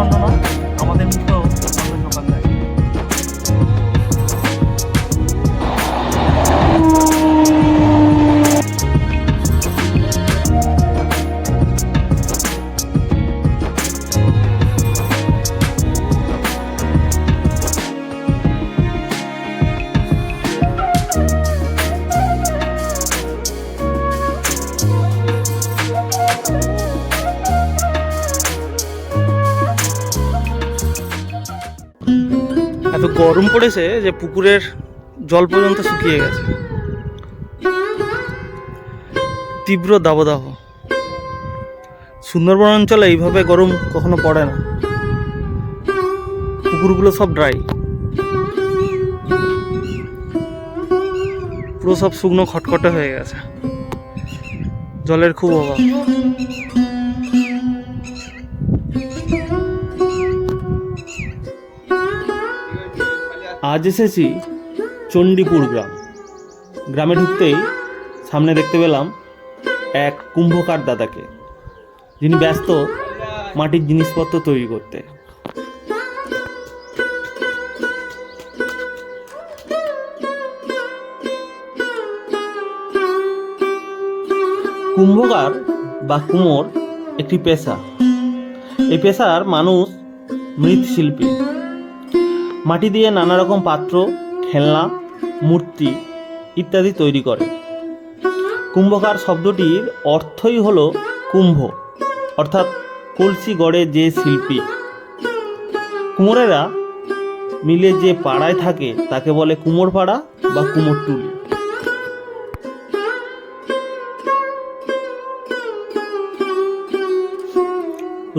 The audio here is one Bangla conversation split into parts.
অন্য নয় আমাদের গরম পড়েছে যে পুকুরের জল পর্যন্ত শুকিয়ে গেছে। তীব্র দাবদাহ। সুন্দরবন অঞ্চলে এইভাবে গরম কখনো পড়ে না। পুকুরগুলো সব ড্রাই। পুরো সব শুকনো খটখটে হয়ে গেছে। জলের খুব অভাব। আজ এসেছি চণ্ডীপুর গ্রাম। গ্রামে ঢুকতেই সামনে দেখতে পেলাম এক কুম্ভকার দাদাকে। যিনি ব্যস্ত মাটির জিনিসপত্র তৈরি করতে। কুম্ভকার বা কুমোর একটি পেশা। এই পেশার মানুষ মৃৎশিল্পী। মাটি দিয়ে নানা রকম পাত্র, খেলনা, মূর্তি ইত্যাদি তৈরি করে। কুম্ভকার শব্দটির অর্থই হল কুম্ভ, অর্থাৎ কলসি গড়ে যে শিল্পী। কুমোরেরা মিলে যে পাড়ায় থাকে, তাকে বলে কুমোর পাড়া বা কুমোরটুলি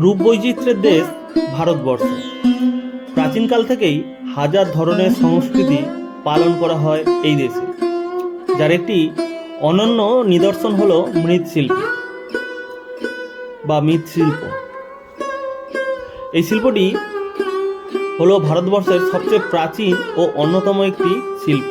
রূপ বৈচিত্র্যের দেশ ভারতবর্ষ। প্রাচীনকাল থেকেই হাজার ধরনের সংস্কৃতি পালন করা হয় এই দেশে, যার একটি অনন্য নিদর্শন হলো মৃৎশিল্পী বা মৃৎশিল্প। এই শিল্পটি হলো ভারতবর্ষের সবচেয়ে প্রাচীন ও অন্যতম একটি শিল্প।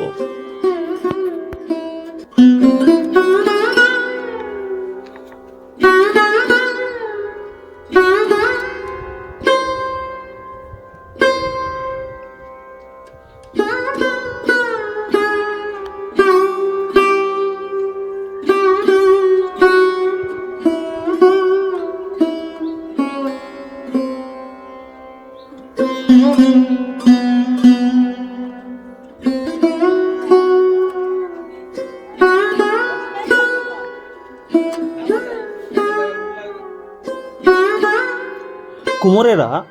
কুমোরেরা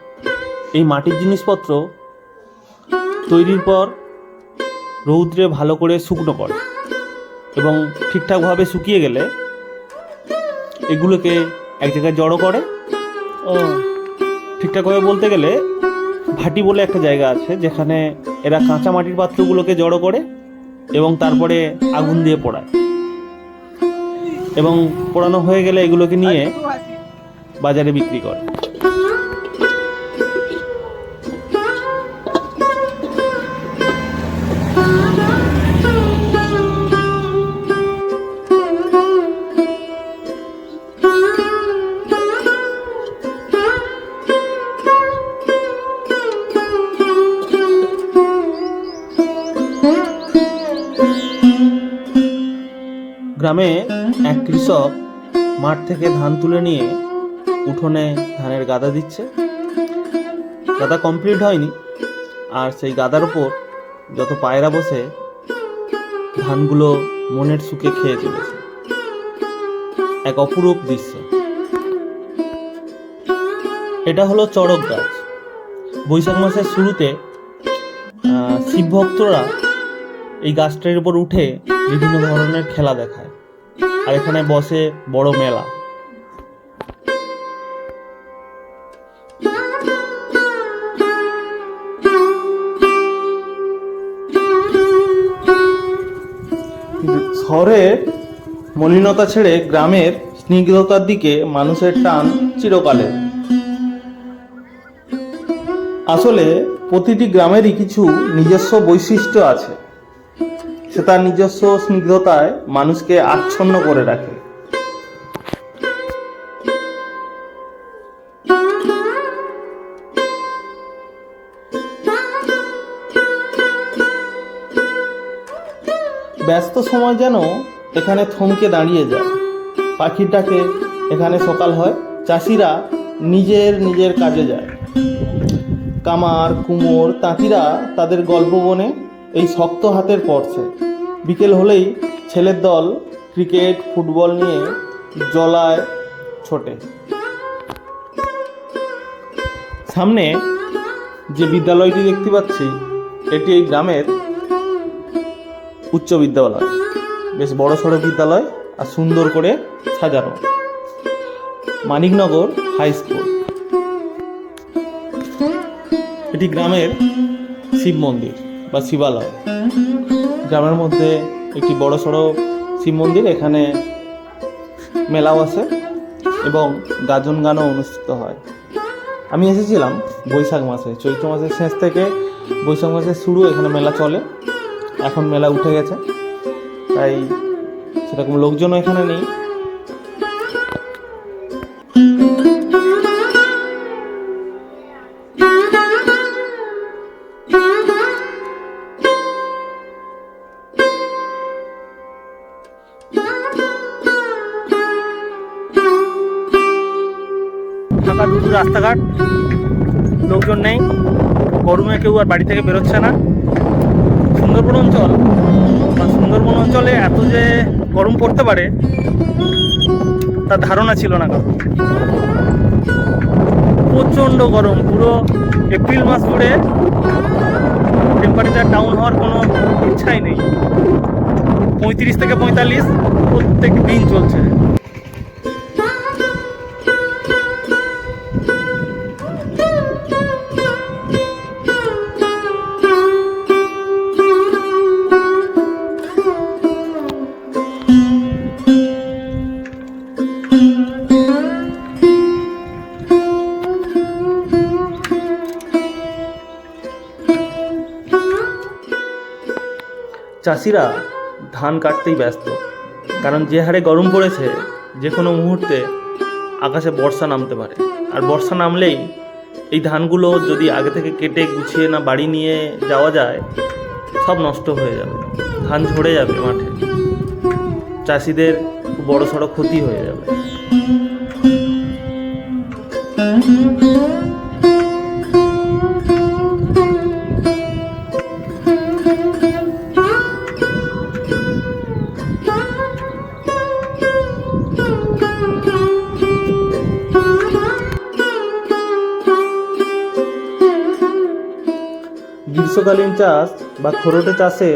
এই মাটির জিনিসপত্র তৈরির পর রৌদ্রে ভালো করে শুকনো করে এবং ঠিকঠাকভাবে শুকিয়ে গেলে এগুলোকে এক জায়গায় জড়ো করে। ও। ঠিকঠাকভাবে বলতে গেলে ভাটি বলে একটা জায়গা আছে যেখানে এরা কাঁচা মাটির পাত্রগুলোকে জড়ো করে এবং তারপরে আগুন দিয়ে পোড়ায়। এবং পোড়ানো হয়ে গেলে এগুলোকে নিয়ে বাজারে বিক্রি করে। গ্রামে এক কৃষক মাঠ থেকে ধান তুলে নিয়ে উঠোনে ধানের গাদা দিচ্ছে। গাদা কমপ্লিট হয়নি। আর সেই গাদার ওপর যত পায়রা বসে ধানগুলো মনের সুখে খেয়ে চলেছে। এক অপরূপ দৃশ্য। এটা হলো চড়ক গাছ। বৈশাখ মাসের শুরুতে আহ, শিব ভক্তরা এই গাছটার উপর উঠে বিভিন্ন ধরনের খেলা দেখায়। আর এখানে বসে বড় মেলা। শহরে মলিনতা ছেড়ে গ্রামের স্নিগ্ধতার দিকে মানুষের টান চিরকালের। আসলে প্রতিটি গ্রামেরই কিছু নিজস্ব বৈশিষ্ট্য আছে। সে তার নিজস্ব স্নিগ্ধতায় মানুষকে আচ্ছন্ন করে রাখে। ব্যস্ত সময় যেন এখানে থমকে দাঁড়িয়ে যায়। পাখির ডাকে এখানে সকাল হয়। চাষিরা নিজের নিজের কাজে যায়। কামার, কুমোর, তাঁতিরা তাদের গল্প বনে এই শক্ত হাতের পড়ছে বিকেল হলেই ছেলের দল ক্রিকেট, ফুটবল নিয়ে জলায় ছোটে। সামনে যে বিদ্যালয়টি দেখতে পাচ্ছি, এটি এই গ্রামের উচ্চ বিদ্যালয়। বেশ বড় সড়ো বিদ্যালয় আর সুন্দর করে সাজানো। Maniknagar high school. এটি গ্রামের শিব মন্দির বা শিবালয়। গ্রামের মধ্যে একটি বড় সড়ো শিব মন্দির, এখানে মেলাও আছে এবং গাজন গানও অনুষ্ঠিত হয়। আমি এসেছিলাম বৈশাখ মাসে, চৈত্র মাসের শেষ থেকে বৈশাখ মাসের শুরু এখানে মেলা চলে। এখন মেলা উঠে গেছে, তাই সেরকম লোকজনও এখানে নেই। ফাঁকা দুটো রাস্তাঘাট। লোকজন নেই। গরমে কেউ আর বাড়ি থেকে বেরোচ্ছে না। সুন্দরবন অঞ্চল সুন্দরবন অঞ্চলে এত যে গরম পড়তে পারে, তার ধারণা ছিল না কারণ প্রচণ্ড গরম, পুরো এপ্রিল মাস জুড়ে টেম্পারেচার ডাউন হওয়ার কোনো ইচ্ছাই নেই। পঁয়ত্রিশ থেকে পঁয়তাল্লিশ প্রত্যেক দিন চলছে। চাষিরা ধান কাটতেই ব্যস্ত। কারণ যে হারে গরম পড়েছে, যে কোনো মুহূর্তে আকাশে বর্ষা নামতে পারে। আর বর্ষা নামলেই এই ধানগুলো যদি আগে থেকে কেটে গুছিয়ে না বাড়ি নিয়ে যাওয়া যায়, সব নষ্ট হয়ে যাবে। ধান ঝরে যাবে মাঠে। চাষিদের বড় সড়ো ক্ষতি হয়ে যাবে। গ্রীষ্মকালীন চাষ বা খরটে চাষে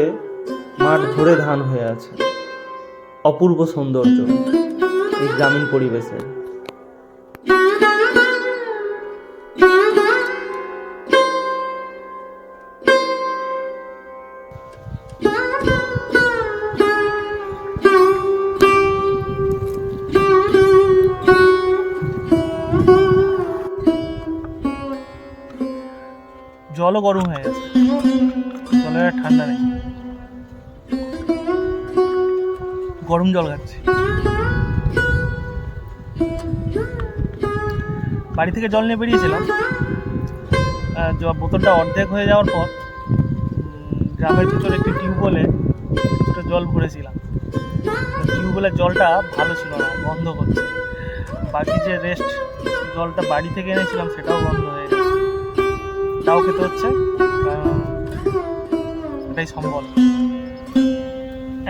মাঠ ভরে ধান হয়ে আছে। অপূর্ব সৌন্দর্য এই গ্রামীণ পরিবেশে জলও গরম হয়ে গেছে। জলের ঠান্ডা নেই। গরম জল খাচ্ছি। বাড়ি থেকে জল নিয়ে বেরিয়েছিলাম। বোতলটা অর্ধেক হয়ে যাওয়ার পর গ্রামের ভিতরে একটি টিউবওয়েলে কিছুটা জল ভরেছিলাম। টিউবওয়েলের জলটা ভালো ছিল না বন্ধ করছে। বাকি যে রেস্ট জলটা বাড়ি থেকে এনেছিলাম, সেটাও বন্ধ হয়ে তাও খেতে হচ্ছে। এটাই সম্বল।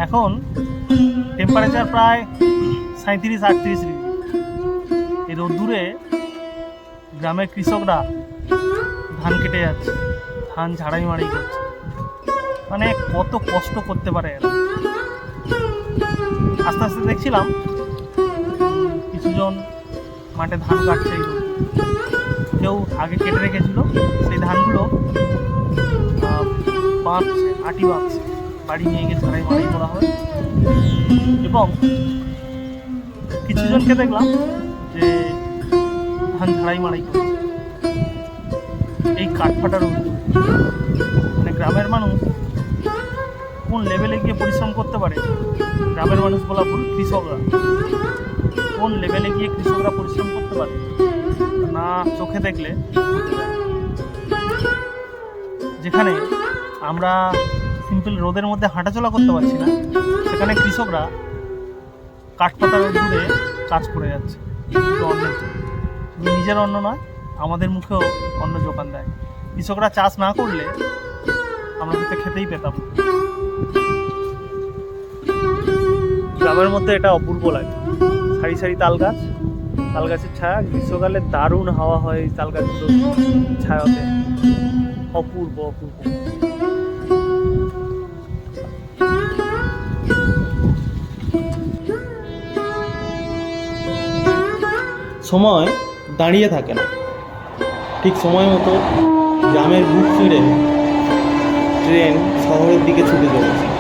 এখন টেম্পারেচার প্রায় সাঁত্রিশ আটত্রিশ ডিগ্রি। এই রোদ্দুরে গ্রামের কৃষকরা ধান কেটে যাচ্ছে, ধান ঝাড়াই মাড়াই করছে। মানে কত কষ্ট করতে পারে আস্তে আস্তে দেখছিলাম, কিছুজন মাঠে ধান কাটছে। কেউ আগে কেটে রেখেছিল। সেই ধানগুলো বাঁধছে আটি বাঁধছে বাড়ি নিয়ে গিয়ে ঝাড়াই মাড়াই করা হয়। এবং কিছুজনকে দেখলাম যে ধান ঝাড়াই মাড়াই করছে এই কাঠফাটার রোদ্দুরে। মানে গ্রামের মানুষ কোন লেভেলে গিয়ে পরিশ্রম করতে পারে? গ্রামের মানুষ বলা ভুল, কৃষকরা। কোন লেভেলে গিয়ে কৃষকরা পরিশ্রম করতে পারে? না চোখে দেখলে। যেখানে আমরা সিম্পল রোদের মধ্যে হাঁটাচলা করতে পারছি না, সেখানে কৃষকরা কাঠপাতার দূরে কাজ করে যাচ্ছে। নিজের অন্ন নয়, আমাদের মুখেও অন্ন যোগান দেয়। কৃষকরা চাষ না করলে আমরা কিন্তু খেতেই পেতাম গ্রামের মধ্যে এটা অপূর্ব লাগে। সারি সারি তাল গাছ তাল গাছের ছায়া, গ্রীষ্মকালে দারুণ হাওয়া হয় তাল গাছগুলো ছায়াতে। অপূর্ব অপূর্ব। সময় দাঁড়িয়ে থাকে না। ঠিক সময় মতো গ্রামের বুক চিড়ে ট্রেন শহরের দিকে ছুটে চলেছে।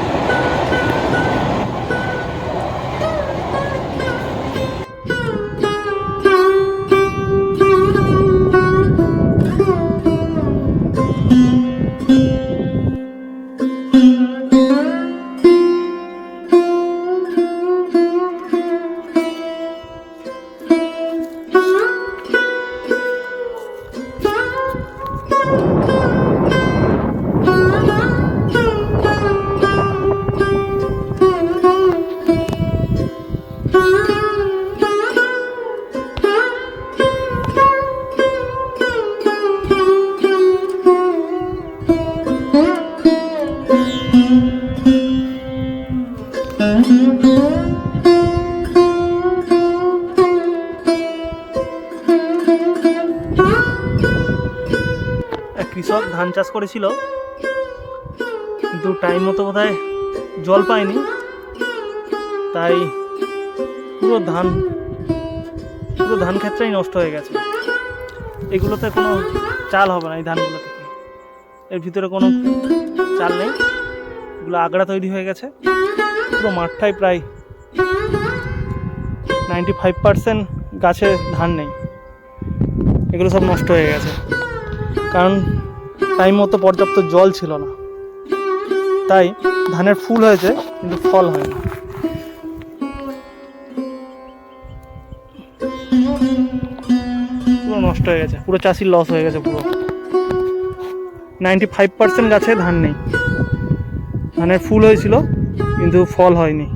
চাষ করেছিল, কিন্তু টাইম মতো বোধহয় জল পায়নি। তাই পুরো ধান পুরো ধান ক্ষেত্রেই নষ্ট হয়ে গেছে। এগুলোতে কোনো চাল হবে না এই ধানগুলো থেকে। এর ভিতরে কোনো চাল নেই। এগুলো আগড়া তৈরি হয়ে গেছে। পুরো মাঠটাই প্রায় নাইনটি ফাইভ পার্সেন্ট গাছে ধান নেই। এগুলো সব নষ্ট হয়ে গেছে। কারণ টাইম মতো পর্যাপ্ত জল ছিল না। তাই ধানের ফুল হয়েছে, কিন্তু ফল হয়নি পুরো নষ্ট হয়ে গেছে, পুরো চাষির লস হয়ে গেছে পুরো। নাইনটি ফাইভ পার্সেন্ট গাছে ধান নেই। ধানের ফুল হয়েছিল, কিন্তু ফল হয়নি।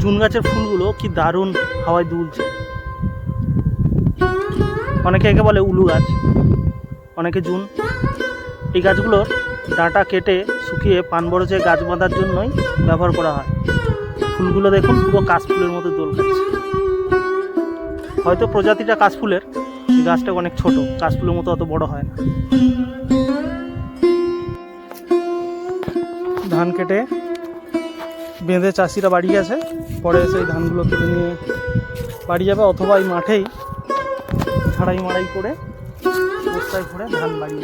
জুন গাছের ফুলগুলো কি দারুণ হাওয়ায় দুলছে। অনেকে একে বলে উলু গাছ। অনেকে জুন। এই গাছগুলোর ডাঁটা কেটে শুকিয়ে পান বরজে গাছ বাঁধার জন্যই ব্যবহার করা হয়। ফুলগুলো দেখুন, পুরো কাশফুলের মতো দোল খাচ্ছে। হয়তো প্রজাতিটা কাশফুলের গাছটা অনেক ছোট, কাশফুলের মতো অত বড় হয় না। ধান কেটে বেঁধে চাষিরা বাড়ি গেছে, পরে এসে এই ধানগুলো তুলে নিয়ে বাড়ি যাবে, অথবা এই মাঠেই ছাড়াই মাড়াই করে বস্তায় ঘুরে ধান বাড়ি